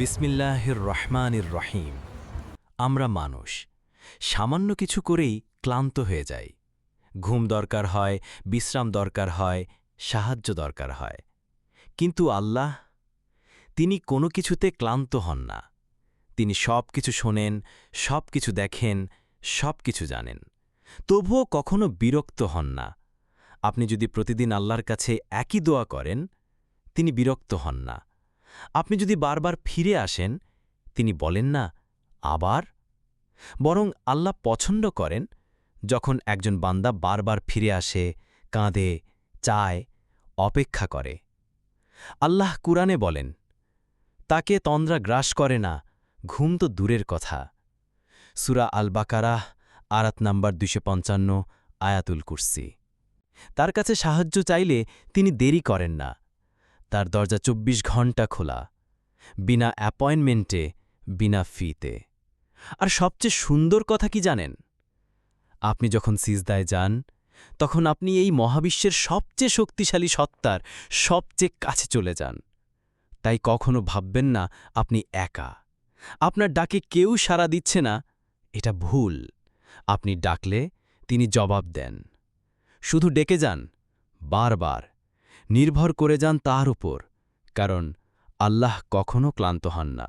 বিসমিল্লাহির রহমানির রহিম। আমরা মানুষ। সামান্য কিছু করেই ক্লান্ত হয়ে যাই। ঘুম দরকার হয়, বিশ্রাম দরকার হয়, সাহায্য দরকার হয়। কিন্তু আল্লাহ, তিনি কোনো কিছুতে ক্লান্ত হন না। তিনি সব কিছু শোনেন, সব কিছু দেখেন, সব কিছু জানেন। তবুও কখনো বিরক্ত হন না। আপনি যদি প্রতিদিন আল্লাহর কাছে একই দোয়া করেন, তিনি বিরক্ত হন না। আপনি যদি বারবার ফিরে আসেন, তিনি বলেন না, আবার? বরং আল্লাহ পছন্দ করেন যখন একজন বান্দা বারবার ফিরে আসে, কাঁদে, চায়, অপেক্ষা করে। আল্লাহ কুরআনে বলেন, তাকে তন্দ্রা গ্রাস করে না, ঘুম তো দূরের কথা। সুরা আল বাকারাহ আরাত নাম্বার দুশো পঞ্চান্ন, আয়াতুল কুরসি। তার কাছে সাহায্য চাইলে তিনি দেরি করেন না। তার দরজা ২৪ ঘণ্টা খোলা, বিনা অ্যাপয়েন্টমেন্টে, বিনা ফিতে। আর সবচেয়ে সুন্দর কথা কি জানেন? আপনি যখন সিজদায় যান, তখন আপনি এই মহাবিশ্বের সবচেয়ে শক্তিশালী সত্তার সবচেয়ে কাছে চলে যান। তাই কখনো ভাববেন না, আপনি একা। আপনার ডাকে কেউ সাড়া দিচ্ছে না, এটা ভুল। আপনি ডাকলে তিনি জবাব দেন। শুধু ডেকে যান, বারবার। নির্ভর করে যান তার উপর কারণ আল্লাহ কখনো ক্লান্ত হন না।